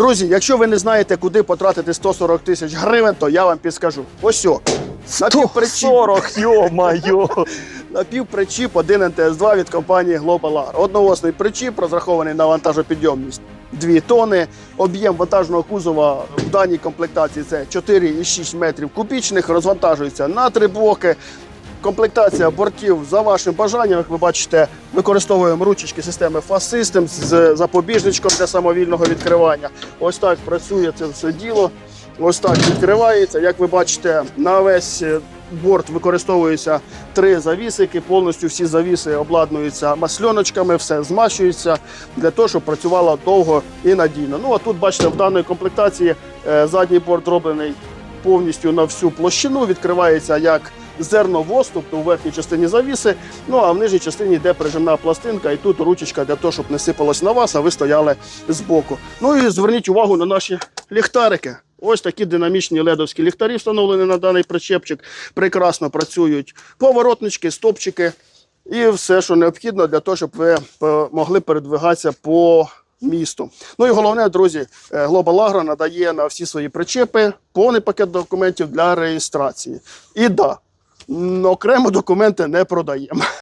Друзі, якщо ви не знаєте, куди потратити 140 тисяч гривень, то я вам підскажу. Ось о, напівпричіп, 40, йо-майо. напівпричіп 1 НТС-2 від компанії Global Agro. Одноосний причіп, розрахований на вантажопідйомність 2 тони. Об'єм вантажного кузова в даній комплектації це 4,6 метрів кубічних, розвантажується на три блоки. Комплектація бортів за вашим бажанням, як ви бачите, використовуємо ручечки системи Fast System з запобіжничком для самовільного відкривання. Ось так працює це все діло. Ось так відкривається. Як ви бачите, на весь е, борт використовуються три завісики. Повністю всі завіси обладнуються масльоночками, все змащується для того, щоб працювало довго і надійно. Ну а тут бачите, в даної комплектації е, задній борт зроблений повністю на всю площину. Відкривається як зерновоз, тобто у верхній частині завіси. Ну а в нижній частині йде прижимна пластинка, і тут ручечка для того, щоб не сипалось на вас, а ви стояли збоку. Ну і зверніть увагу на наші ліхтарики. Ось такі динамічні ледовські ліхтарі встановлені на даний причепчик. Прекрасно працюють поворотнички, стопчики і все, що необхідно для того, щоб ви могли передвигатися по місту. Ну і головне, друзі, е, Global Agro надає на всі свої причепи повний пакет документів для реєстрації. І да, окремо документи не продаємо.